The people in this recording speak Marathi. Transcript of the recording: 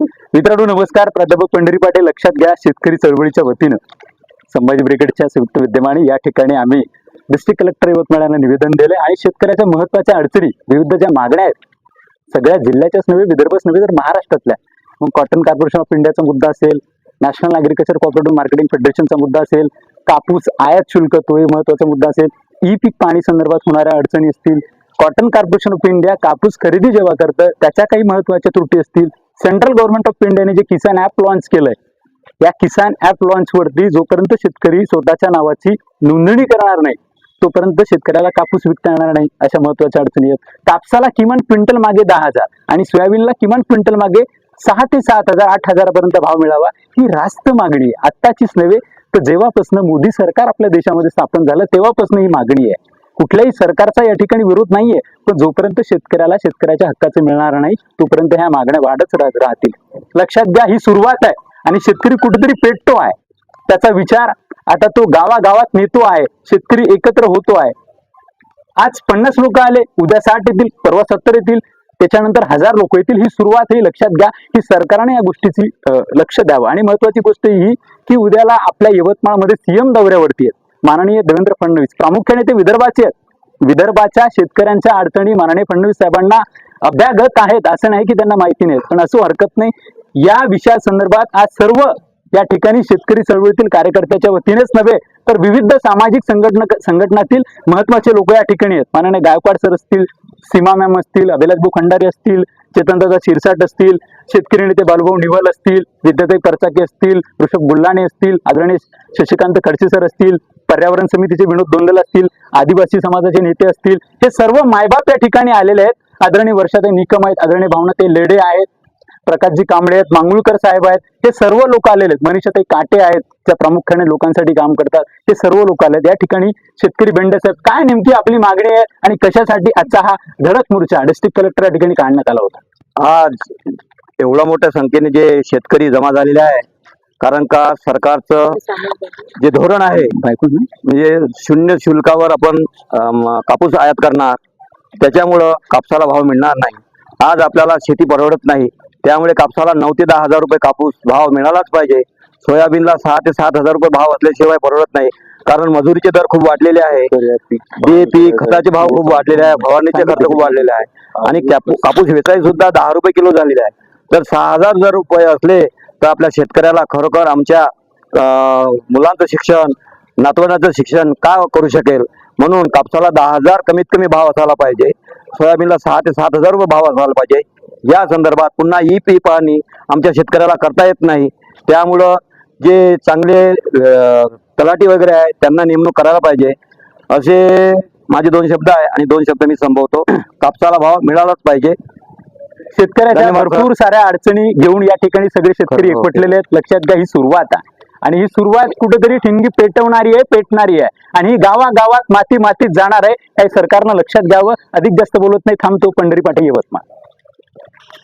मित्रांनो नमस्कार. प्राध्यापक पंढरी पाटील लक्षात घ्या शेतकरी चळवळीच्या वतीनं. संभाजी ब्रिगेडच्या संयुक्त विद्यमाने या ठिकाणी आम्ही डिस्ट्रिक्ट कलेक्टर यवतमाळांना निवेदन दिले आणि शेतकऱ्याच्या महत्त्वाच्या अडचणी विविध ज्या मागण्या आहेत सगळ्या जिल्ह्याच्याच नव्हे विदर्भच नव्हे तर महाराष्ट्रातल्या. मग कॉटन कॉर्पोरेशन ऑफ इंडियाचा मुद्दा असेल नॅशनल अग्रिकल्चर कॉपरेटिव्ह मार्केटिंग फेडरेशनचा मुद्दा असेल कापूस आयात शुल्क तो एक महत्त्वाचा मुद्दा असेल ई पीक पाणी संदर्भात होणाऱ्या अडचणी असतील कॉटन कॉर्पोरेशन ऑफ इंडिया कापूस खरेदी जेव्हा करतं त्याच्या काही महत्त्वाच्या त्रुटी असतील सेंट्रल गव्हर्नमेंट ऑफ इंडियाने जे किसान ऍप लॉन्च केलंय या किसान ऍप लॉन्च वरती जोपर्यंत शेतकरी स्वतःच्या नावाची नोंदणी करणार नाही तोपर्यंत शेतकऱ्याला कापूस विकता येणार नाही अशा महत्त्वाच्या अडचणी आहेत. कापसाला किमान क्विंटल मागे दहा हजार आणि सोयाबीनला किमान क्विंटल मागे सहा ते सात हजार आठ हजारापर्यंत भाव मिळावा ही रास्त मागणी आहे. आत्ताचीच नव्हे तर जेव्हापासून मोदी सरकार आपल्या देशामध्ये स्थापन झालं तेव्हापासून ही मागणी आहे. कुठल्याही सरकारचा या ठिकाणी विरोध नाहीये. पण जोपर्यंत शेतकऱ्याला शेतकऱ्याच्या हक्काचं मिळणार नाही तोपर्यंत ह्या मागण्या वाढच राहत राहतील. लक्षात घ्या ही सुरुवात आहे आणि शेतकरी कुठेतरी पेटतो आहे. त्याचा विचार आता तो गावागावात नेतो आहे. शेतकरी एकत्र होतो आहे. आज पन्नास लोक आले उद्या साठ येतील परवा सत्तर येतील त्याच्यानंतर हजार लोक येतील ही सुरुवात ही लक्षात घ्या की सरकारने या गोष्टीची लक्ष द्यावं. आणि महत्वाची गोष्ट ही की उद्याला आपल्या यवतमाळमध्ये सीएम दौऱ्यावरती आहेत. माननीय देवेंद्र फडणवीस. प्रामुख्याने ते विदर्भाचे आहेत. विदर्भाच्या शेतकऱ्यांच्या अडचणी माननीय फडणवीस साहेबांना अभ्यागत आहेत असं नाही की त्यांना माहिती नाही. पण असं हरकत नाही. या विषयासंदर्भात आज सर्व या ठिकाणी शेतकरी चळवळीतील कार्यकर्त्याच्या वतीनेच नव्हे तर विविध सामाजिक संघटना संघटनातील महत्त्वाचे लोक या ठिकाणी आहेत. माननीय गायकवाड सर असतील सीमा मॅम असतील अभिलाषभाऊ खंडारी असतील चेतनदादा शिरसाट असतील शेतकरी नेते बालभाऊ निवल असतील विद्याताई परचाके असतील ऋषभ गुल्लाणे असतील आदरणीय शशिकांत खडसे सर असतील पर्यावरण समितीचे विनोद दोंदल असतील आदिवासी समाजाचे नेते असतील हे सर्व मायबाप या ठिकाणी आलेले आहेत. आदरणीय वर्षाताई निकम आहेत आदरणीय भावनाताई लेडे आहेत प्रकाशजी कांबळे आहेत मांगुळकर साहेब आहेत हे सर्व लोक आलेले आहेत. मनीषाताई काटे आहेत त्या प्रामुख्याने लोकांसाठी काम करतात हे सर्व लोक आले आहेत या ठिकाणी शेतकरी बेंडे साहेब काय नेमकी आपली मागणी आहे आणि कशासाठी आजचा हा धडक मोर्चा डिस्ट्रिक्ट कलेक्टर या ठिकाणी काढण्यात आला होता? आज एवढ्या मोठ्या संख्येने जे शेतकरी जमा झालेले आहे कारण का सरकारचं जे धोरण आहे म्हणजे शून्य शुल्कावर आपण कापूस आयात करणार त्याच्यामुळं कापसाला भाव मिळणार नाही. आज आपल्याला शेती परवडत नाही त्यामुळे कापसाला नऊ ते दहा हजार रुपये कापूस भाव मिळालाच पाहिजे. सोयाबीनला सहा ते सात हजार रुपये भाव असल्याशिवाय परवडत नाही कारण मजुरीचे दर खूप वाढलेले आहे. डीएपी खताचे भाव खूप वाढलेले आहे फवारणीचे खर्च खूप वाढलेले आहे. आणि कापूस वेचाई सुद्धा दहा रुपये किलो झालेले आहे. तर सहा हजार जर रुपये असले तर आपल्या शेतकऱ्याला खरोखर आमच्या मुलांचं शिक्षण नातवंडाचं शिक्षण का करू शकेल? म्हणून कापसाला दहा हजार कमीत कमी भाव असायला पाहिजे. सोयाबीनला सहा ते सात हजार रुपये भाव असायला पाहिजे. या संदर्भात पुन्हा ई पी पाहणी आमच्या शेतकऱ्याला करता येत नाही. त्यामुळं जे चांगले अं, तलाठी वगैरे आहे त्यांना नेमणूक करायला पाहिजे. असे माझे दोन शब्द आहे आणि दोन शब्द मी संभवतो कापसाला भाव मिळालाच पाहिजे. शेतकऱ्याच्या. भरपूर साऱ्या अडचणी घेऊन या ठिकाणी सगळे शेतकरी खरं, हो. एकवटलेले आहेत. लक्षात घ्या ही सुरुवात आहे. आणि ही सुरुवात कुठेतरी ठिणगी पेटवणारी आहे पेटणारी आहे. आणि ही गावागावात माती मातीत जाणार आहे काही सरकारनं लक्षात घ्यावं. अधिक जास्त बोलत नाही थांबतो पंढरी पाटील यवतमाळ.